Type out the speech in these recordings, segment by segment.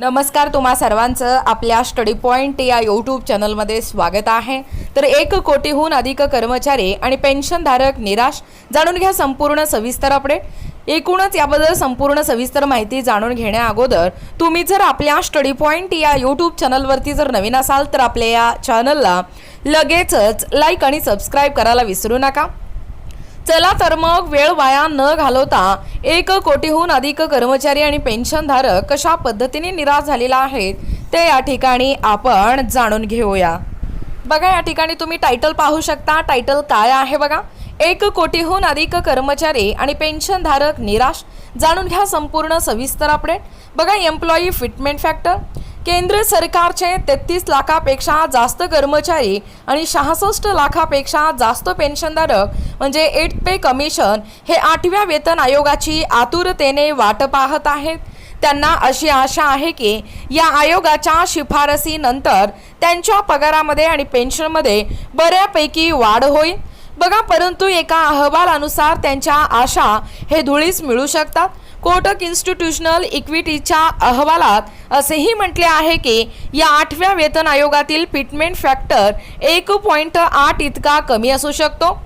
नमस्कार तुम्हा सर्वांचं. आपल्या स्टडी पॉईंट या यूट्यूब चॅनलमध्ये स्वागत आहे. तर एक कोटीहून अधिक कर्मचारी आणि पेन्शनधारक निराश. जाणून घ्या संपूर्ण सविस्तर अपडेट एकूणच याबद्दल संपूर्ण सविस्तर माहिती जाणून घेण्या अगोदर तुम्ही जर आपल्या स्टडी पॉईंट या यूट्यूब चॅनलवरती जर नवीन असाल तर आपल्या या चॅनलला लगेचच लाईक आणि सबस्क्राईब करायला विसरू नका. चला तर मग वेळ वाया न घालवता एक कोटीहून अधिक कर्मचारी आणि पेन्शनधारक कशा पद्धतीने निराश झालेला आहेत ते या ठिकाणी आपण जाणून घेऊया. बघा या ठिकाणी तुम्ही टायटल पाहू शकता. टायटल काय आहे बघा? एक कोटीहून अधिक कर्मचारी आणि पेन्शनधारक निराश. जाणून घ्या संपूर्ण सविस्तर अपडेट बघा एम्प्लॉई फिटमेंट फॅक्टर केंद्र सरकारचे तेहतीस लाखापेक्षा जास्त कर्मचारी आणि सहासष्ट लाखापेक्षा जास्त पेन्शनधारक म्हणजे एट पे कमिशन हे आठव्या वेतन आयोगाची आतुरतेने वाट पाहत आहेत. त्यांना अशी आशा आहे की या आयोगाच्या शिफारसीनंतर त्यांच्या पगारामध्ये आणि पेन्शनमध्ये बऱ्यापैकी वाढ होईल. बघा परंतु एका अहवालानुसार त्यांच्या आशा हे धुळीस मिळू शकतात. कोटक इन्स्टिट्यूशनल इक्विटीच्या अहवालात असेही म्हटले आहे की या आठव्या वेतन आयोगातील पिटमेंट फॅक्टर एक पॉईंट आठ इतका कमी असू शकतो.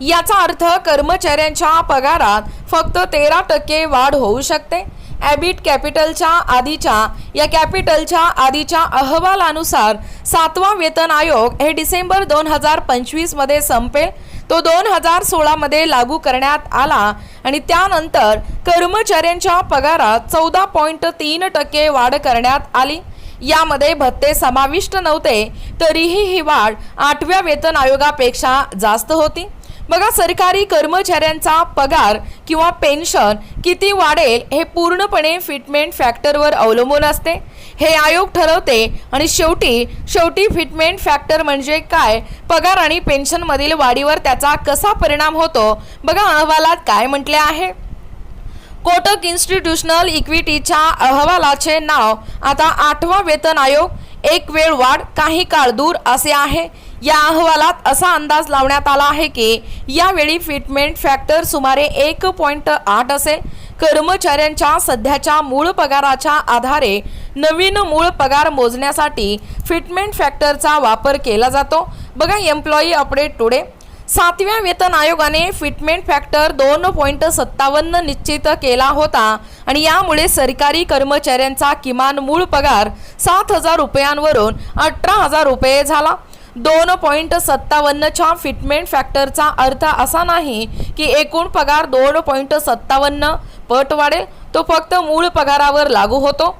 याचा अर्थ कर्मचाऱ्यांच्या पगारात फक्त तेरा टक्के वाढ होऊ शकते. ॲबिट कॅपिटलच्या आधीच्या या कॅपिटलच्या आधीच्या अहवालानुसार सातवा वेतन आयोग हे डिसेंबर दोन हजार पंचवीसमध्ये संपेल. तो दोन हजार सोळामध्ये लागू करण्यात आला आणि त्यानंतर कर्मचाऱ्यांच्या पगारात चौदा पॉईंट तीन टक्के वाढ करण्यात आली. यामध्ये भत्ते समाविष्ट नव्हते तरीही ही वाढ आठव्या वेतन आयोगापेक्षा जास्त होती. बघा सरकारी कर्मचाऱ्यांचा पगार किंवा पेन्शन किती वाढेल हे पूर्णपणे फिटमेंट फॅक्टरवर अवलंबून असते. हे आयोग ठरवते आणि शेवटी शेवटी फिटमेंट फॅक्टर म्हणजे काय? पगार आणि पेन्शनमधील वाढीवर त्याचा कसा परिणाम होतो? बघा अहवालात काय म्हटले आहे? कोटक इन्स्टिट्यूशनल इक्विटीच्या अहवालाचे नाव आता आठवा वेतन आयोग एक वेळ वाढ काही काळ दूर असे आहे. या अहवालात असा अंदाज लावण्यात आला आहे की यावेळी फिटमेंट फॅक्टर सुमारे एक पॉईंट आठ असेल. कर्मचाऱ्यांच्या सध्याच्या मूळ पगाराच्या आधारे नवीन मूळ पगार मोजण्यासाठी फिटमेंट फॅक्टरचा वापर केला जातो. बघा एम्प्लॉई अपडेट टुडे सातव्या वेतन आयोगाने फिटमेंट फॅक्टर दोन पॉईंट सत्तावन्न निश्चित केला होता आणि यामुळे सरकारी कर्मचाऱ्यांचा किमान मूळ पगार सात हजार रुपयांवरून अठरा हजार रुपये झाला. दोन पॉईंट सत्तावन्नच्या फिटमेंट फॅक्टरचा अर्थ असा नाही की एकूण पगार दोन पॉईंट सत्तावन्न पट वाढेल तो फक्त मूळ पगारावर लागू होतो.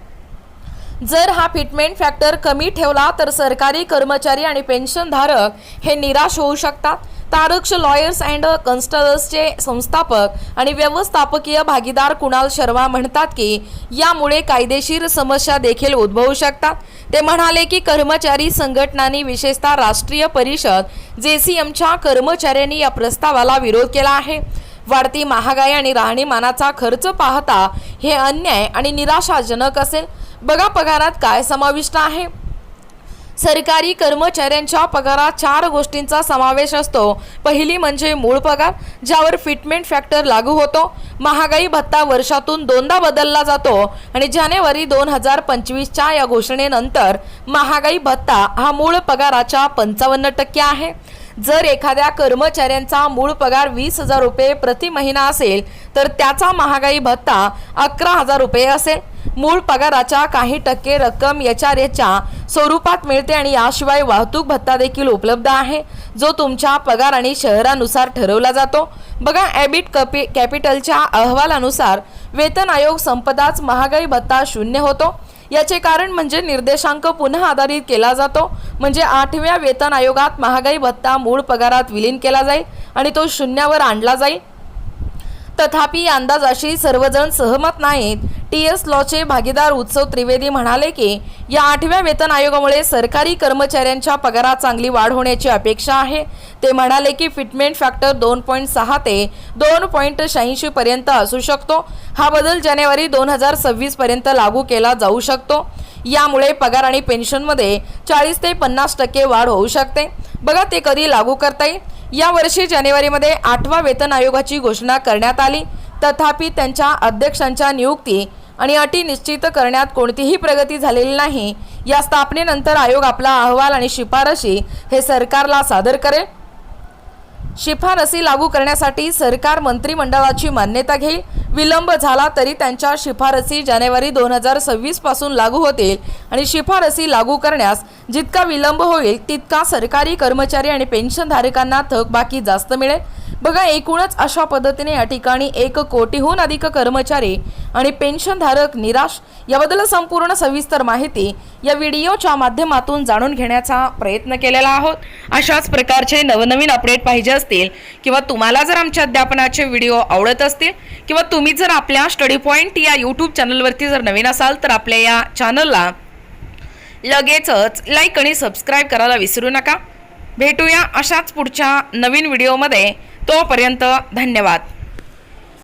जर हा फिटमेंट फॅक्टर कमी ठेवला तर सरकारी कर्मचारी आणि पेन्शनधारक हे निराश होऊ शकतात. तारक्ष लॉयर्स अँड कन्स्टलर्सचे संस्थापक आणि व्यवस्थापकीय भागीदार कुणाल शर्मा म्हणतात की यामुळे कायदेशीर समस्या देखील उद्भवू शकतात. ते म्हणाले की कर्मचारी संघटनांनी विशेषतः राष्ट्रीय परिषद जे सी एमच्या कर्मचाऱ्यांनी या प्रस्तावाला विरोध केला आहे. वाढती महागाई आणि राहणीमानाचा खर्च पाहता हे अन्याय आणि निराशाजनक असेल. बघा पगारात काय समाविष्ट आहे. सरकारी कर्मचाऱ्यांच्या पगारात चार गोष्टींचा समावेश असतो. पहिली म्हणजे मूळ पगार ज्यावर फिटमेंट फॅक्टर लागू होतो. महागाई भत्ता वर्षातून दोनदा बदलला जातो आणि जानेवारी दोन हजार पंचवीसच्या या घोषणेनंतर महागाई भत्ता हा मूळ पगाराच्या पंचावन्न टक्के आहे. जर एखाद्या कर्मचाऱ्यांचा मूळ पगार वीस हजार रुपये प्रति महिना असेल तर त्याचा महागाई भत्ता अकरा हजार रुपये असेल. मूळ पगाराच्या काही टक्के रक्कम एच आर एच्या स्वरूपात मिळते आणि याशिवाय वाहतूक भत्ता देखील उपलब्ध आहे जो तुमच्या पगार आणि शहरानुसार ठरवला जातो. बघा ॲबिट कपि कॅपिटलच्या अहवालानुसार वेतन आयोग संपदाच महागाई भत्ता शून्य होतो. याचे कारण म्हणजे निर्देशांक पुन्हा आधारित केला जातो. म्हणजे आठव्या वेतन आयोगात महागाई भत्ता मूळ पगारात विलीन केला जाईल आणि तो शून्यावर आणला जाईल. तथापि या अंदाजाशी सर्वजण सहमत नाहीत. टी एस लॉचे भागीदार उत्सव त्रिवेदी म्हणाले की या आठव्या वेतन आयोगामुळे सरकारी कर्मचाऱ्यांच्या पगारात चांगली वाढ होण्याची अपेक्षा आहे. ते म्हणाले की फिटमेंट फॅक्टर दोन पॉईंट सहा ते दोन पॉईंट शहाऐंशी पर्यंत असू शकतो. हा बदल जानेवारी दोन हजार सव्वीस पर्यंत लागू केला जाऊ शकतो. यामुळे पगार आणि पेन्शनमध्ये चाळीस ते पन्नास टक्के वाढ होऊ शकते. बघा ते कधी लागू करता येईल. यावर्षी जानेवारीमध्ये आठवा वेतन आयोगाची घोषणा करण्यात आली. तथापि त्यांच्या अध्यक्षांच्या नियुक्ती आणि अटी निश्चित करण्यात कोणतीही प्रगती झालेली नाही. या स्थापनेनंतर आयोग आपला अहवाल आणि शिफारशी हे सरकारला सादर करेल. शिफारसी लागू करण्यासाठी सरकार मंत्रिमंडळाची मान्यता घेईल. विलंब झाला तरी त्यांच्या शिफारसी जानेवारी दोन हजार सव्वीसपासून लागू होतील. आणि शिफारसी लागू करण्यास जितका विलंब होईल तितका सरकारी कर्मचारी आणि पेन्शनधारकांना थकबाकी जास्त मिळेल. बघा एकूणच अशा पद्धतीने या ठिकाणी एक कोटीहून अधिक कर्मचारी आणि पेन्शनधारक निराश याबद्दल संपूर्ण सविस्तर माहिती या व्हिडिओच्या माध्यमातून जाणून घेण्याचा प्रयत्न केलेला आहोत. अशाच प्रकारचे नवनवीन अपडेट पाहिजे असतील किंवा तुम्हाला जर आमच्या अध्यापनाचे व्हिडिओ आवडत असतील किंवा तुम्ही जर आपल्या स्टडी पॉईंट या यूट्यूब चॅनलवरती जर नवीन असाल तर आपल्या या चॅनलला लगेचच लाईक आणि सबस्क्राईब करायला विसरू नका. भेटूया अशाच पुढच्या नवीन व्हिडिओमध्ये. तोपर्यंत धन्यवाद.